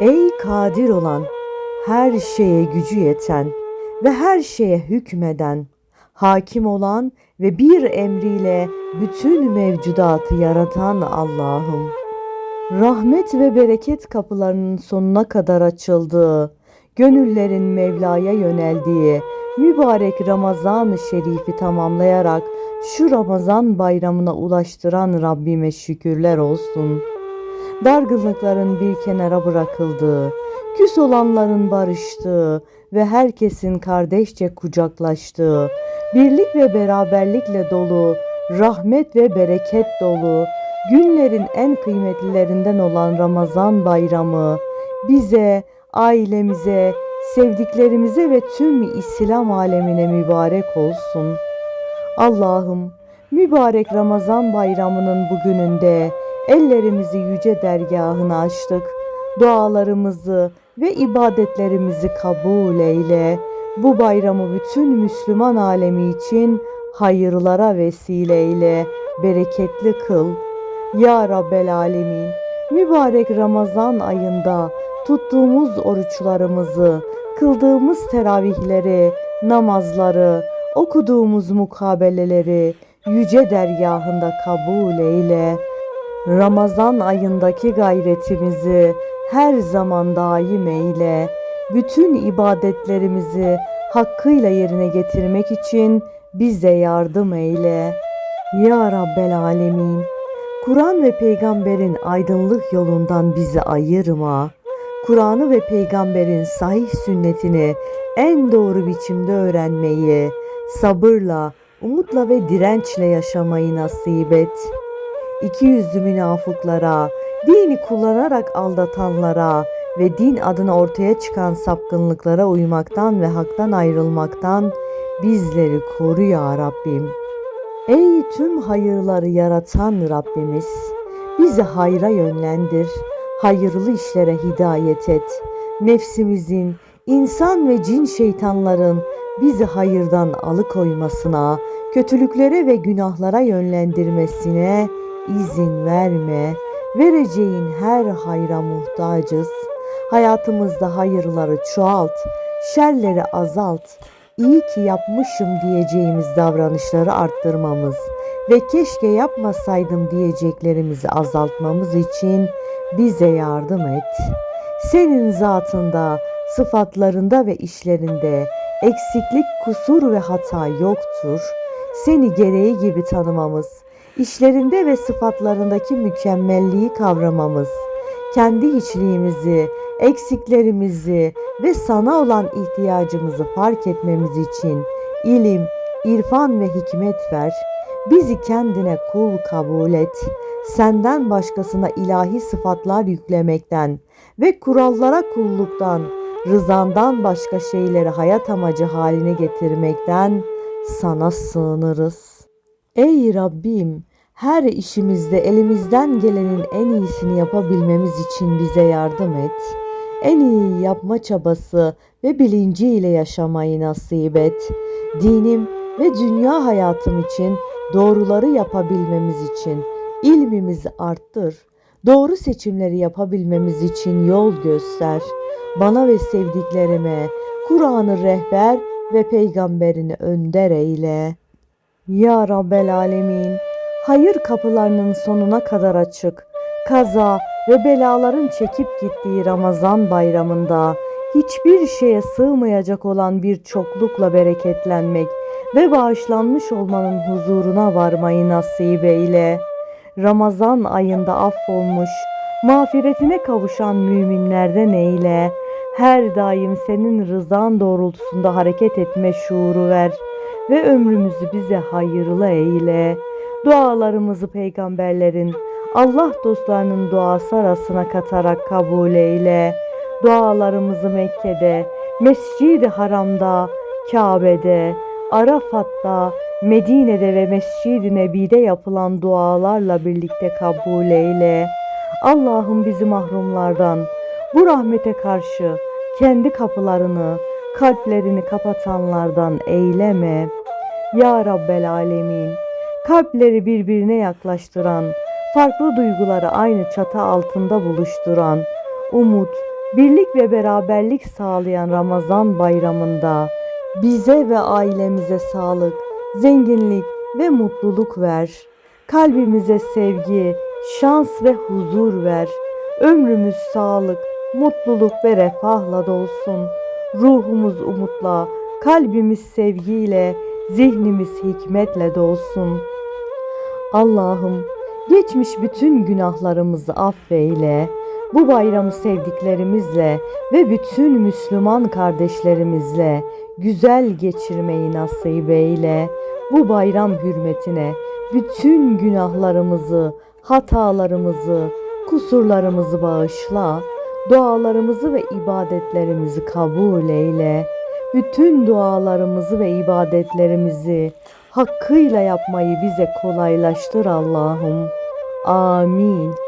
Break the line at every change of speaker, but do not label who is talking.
Ey kadir olan, her şeye gücü yeten ve her şeye hükmeden, hakim olan ve bir emriyle bütün mevcudatı yaratan Allah'ım. Rahmet ve bereket kapılarının sonuna kadar açıldığı, gönüllerin Mevla'ya yöneldiği mübarek Ramazan-ı Şerif'i tamamlayarak şu Ramazan bayramına ulaştıran Rabbime şükürler olsun. Dargınlıkların bir kenara bırakıldığı, küs olanların barıştığı ve herkesin kardeşçe kucaklaştığı, birlik ve beraberlikle dolu, rahmet ve bereket dolu, günlerin en kıymetlilerinden olan Ramazan bayramı bize, ailemize, sevdiklerimize ve tüm İslam alemine mübarek olsun. Allah'ım mübarek Ramazan bayramının bugününde ellerimizi yüce dergahına açtık. Dualarımızı ve ibadetlerimizi kabul eyle. Bu bayramı bütün Müslüman alemi için hayırlara vesile eyle, bereketli kıl. Ya Rabbel Alemin, mübarek Ramazan ayında tuttuğumuz oruçlarımızı, kıldığımız teravihleri, namazları, okuduğumuz mukabeleleri yüce dergahında kabul eyle. Ramazan ayındaki gayretimizi her zaman daim eyle. Bütün ibadetlerimizi hakkıyla yerine getirmek için bize yardım eyle. Ya Rabbel Alemin, Kur'an ve peygamberin aydınlık yolundan bizi ayırma. Kur'an'ı ve peygamberin sahih sünnetini en doğru biçimde öğrenmeyi, sabırla, umutla ve dirençle yaşamayı nasip et. İki yüzlü münafıklara, dini kullanarak aldatanlara ve din adına ortaya çıkan sapkınlıklara uymaktan ve haktan ayrılmaktan bizleri koru ya Rabbim. Ey tüm hayırları yaratan Rabbimiz, bizi hayra yönlendir, hayırlı işlere hidayet et. Nefsimizin, insan ve cin şeytanların bizi hayırdan alıkoymasına, kötülüklere ve günahlara yönlendirmesine izin verme. Vereceğin her hayra muhtacız. Hayatımızda hayırları çoğalt, şerleri azalt. İyi ki yapmışım diyeceğimiz davranışları arttırmamız ve keşke yapmasaydım diyeceklerimizi azaltmamız için bize yardım et. Senin zatında, sıfatlarında ve işlerinde eksiklik, kusur ve hata yoktur. Seni gereği gibi tanımamız, işlerinde ve sıfatlarındaki mükemmelliği kavramamız, kendi içliğimizi, eksiklerimizi ve sana olan ihtiyacımızı fark etmemiz için ilim, irfan ve hikmet ver. Bizi kendine kul kabul et. Senden başkasına ilahi sıfatlar yüklemekten ve kurallara kulluktan, rızandan başka şeyleri hayat amacı haline getirmekten sana sığınırız. Ey Rabbim, her işimizde elimizden gelenin en iyisini yapabilmemiz için bize yardım et. En iyi yapma çabası ve bilinciyle yaşamayı nasip et. Dinim ve dünya hayatım için doğruları yapabilmemiz için ilmimizi arttır. Doğru seçimleri yapabilmemiz için yol göster. Bana ve sevdiklerime Kur'an'ı rehber ve peygamberini önder eyle. Ya Rabbel Alemin, hayır kapılarının sonuna kadar açık, kaza ve belaların çekip gittiği Ramazan bayramında hiçbir şeye sığmayacak olan bir çoklukla bereketlenmek ve bağışlanmış olmanın huzuruna varmayı nasip eyle. Ramazan ayında affolmuş, mağfiretine kavuşan müminlerden eyle. Her daim senin rızan doğrultusunda hareket etme şuuru ver ve ömrümüzü bize hayırlı eyle. Dualarımızı peygamberlerin, Allah dostlarının duası arasına katarak kabul eyle. Dualarımızı Mekke'de, Mescid-i Haram'da, Kabe'de, Arafat'ta, Medine'de ve Mescid-i Nebi'de yapılan dualarla birlikte kabul eyle. Allah'ım bizi mahrumlardan, bu rahmete karşı kendi kapılarını, kalplerini kapatanlardan eyleme. Ya Rabbel Alemin, kalpleri birbirine yaklaştıran, farklı duyguları aynı çatı altında buluşturan, umut, birlik ve beraberlik sağlayan Ramazan bayramında bize ve ailemize sağlık, zenginlik ve mutluluk ver. Kalbimize sevgi, şans ve huzur ver. Ömrümüz sağlık, mutluluk ve refahla dolsun. Ruhumuz umutla, kalbimiz sevgiyle, zihnimiz hikmetle dolsun. Allah'ım geçmiş bütün günahlarımızı affeyle. Bu bayramı sevdiklerimizle ve bütün Müslüman kardeşlerimizle güzel geçirmeyi nasip eyle. Bu bayram hürmetine bütün günahlarımızı, hatalarımızı, kusurlarımızı bağışla. Dualarımızı ve ibadetlerimizi kabul eyle. Bütün dualarımızı ve ibadetlerimizi hakkıyla yapmayı bize kolaylaştır Allah'ım. Amin.